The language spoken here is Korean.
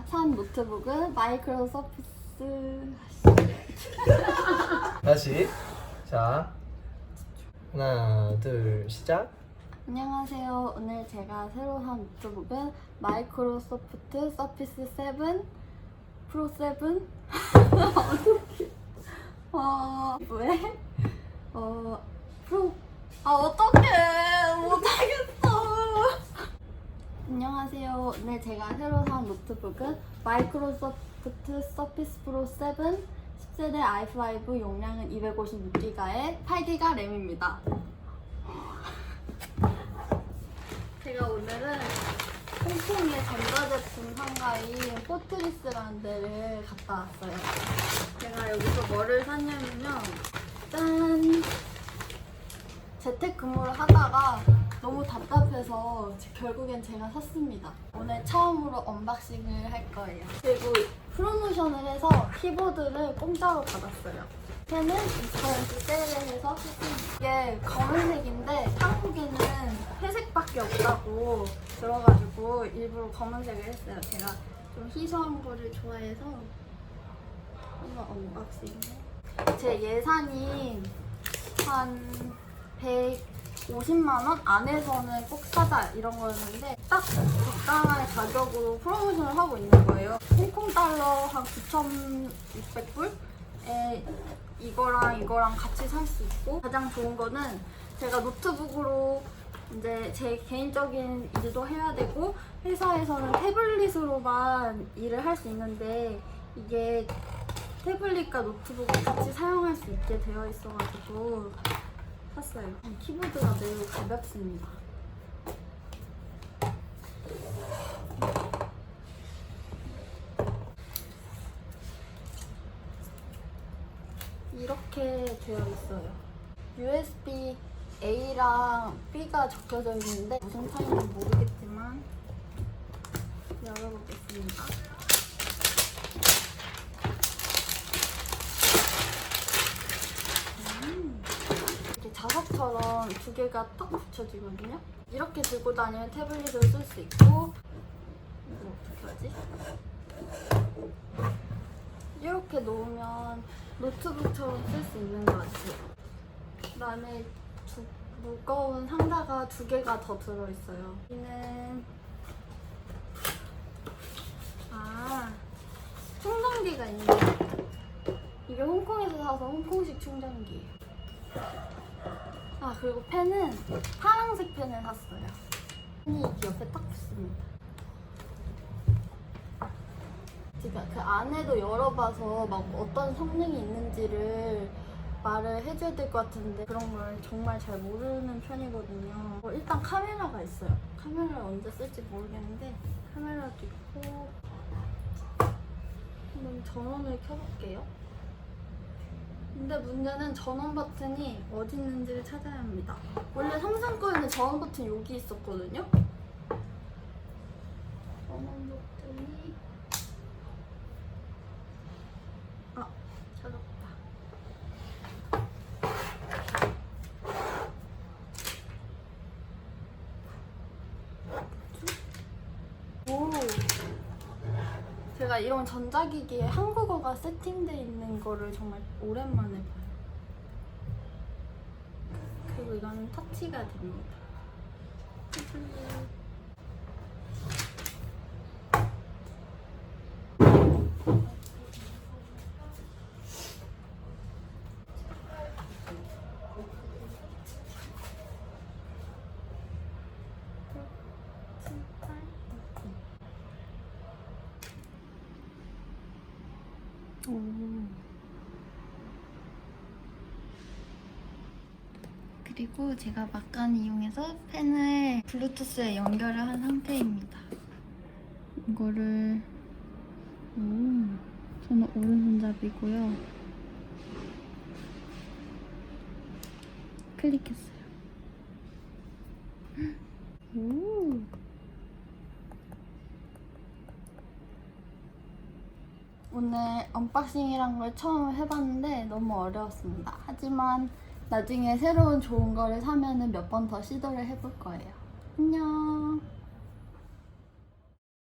제가 산 노트북은 마이크로소프트 다시 자 하나 둘 시작 안녕하세요. 오늘 제가 새로 산 노트북은 마이크로소프트 서피스 7 프로 7 어떻게 어 왜? 어 프로 아 어떡해 못하겠어. 안녕하세요. 오늘 제가 새로 산 노트북은 마이크로소프트 서피스 프로 7 10세대 i5 용량은 256기가에 8기가 램입니다. 제가 오늘은 홍콩의 전자제품 상가인 포트리스라는 데를 갔다 왔어요. 제가 여기서 뭐를 샀냐면요. 짠! 재택근무를 하다가 너무 답답 해서 결국엔 제가 샀습니다. 오늘 처음으로 언박싱을 할 거예요. 그리고 프로모션을 해서 키보드를 공짜로 받았어요. 펜은 2,000원씩 세일을 해서 샀습니다. 이게 검은색인데 한국에는 회색밖에 없다고 들어가지고 일부러 검은색을 했어요. 제가 좀 희소한 거를 좋아해서 한번 언박싱. 제 예산이 한 150만 원 안에서는 꼭 사자 이런 거였는데 딱 적당한 가격으로 프로모션을 하고 있는 거예요. 홍콩 달러 한 9,600불에 이거랑 이거랑 같이 살 수 있고 가장 좋은 거는 제가 노트북으로 이제 제 개인적인 일도 해야 되고 회사에서는 태블릿으로만 일을 할 수 있는데 이게 태블릿과 노트북을 같이 사용할 수 있게 되어 있어가지고 샀어요. 키보드가 매우 가볍습니다. 이렇게 되어 있어요. USB A랑 B가 적혀져 있는데 무슨 차이인지 모르겠지만 열어보겠습니다. 자석처럼 두 개가 딱 붙여지거든요. 이렇게 들고 다니면 태블릿을 쓸 수 있고 이거 어떻게 하지? 이렇게 놓으면 노트북처럼 쓸 수 있는 것 같아요. 그다음에 두, 무거운 상자가 두 개가 더 들어있어요. 여기는 아 충전기가 있네. 이게 홍콩에서 사서 홍콩식 충전기예요. 아 그리고 펜은 파란색 펜을 샀어요. 펜이 옆에 딱 붙습니다. 제가 그 안에도 열어봐서 막 어떤 성능이 있는지를 말을 해줘야 될 것 같은데 그런 걸 정말 잘 모르는 편이거든요. 어, 일단 카메라가 있어요. 카메라를 언제 쓸지 모르겠는데 카메라도 있고 한번 전원을 켜볼게요. 근데 문제는 전원 버튼이 어디 있는지를 찾아야 합니다. 원래 삼성 거에는 전원 버튼 여기 있었거든요. 전원 버튼이 아 찾았다. 오. 제가 이런 전자기기에 한국어가 세팅돼 있는 거를 정말 오랜만에 봐요. 그리고 이거는 터치가 됩니다. 그리고 제가 막간 이용해서 펜을 블루투스에 연결을 한 상태입니다. 이거를 오, 저는 오른손잡이고요. 클릭했어요. 오. 오늘 언박싱이란 걸 처음 해봤는데 너무 어려웠습니다. 하지만 나중에 새로운 좋은 거를 사면은 몇 번 더 시도를 해볼 거예요. 안녕.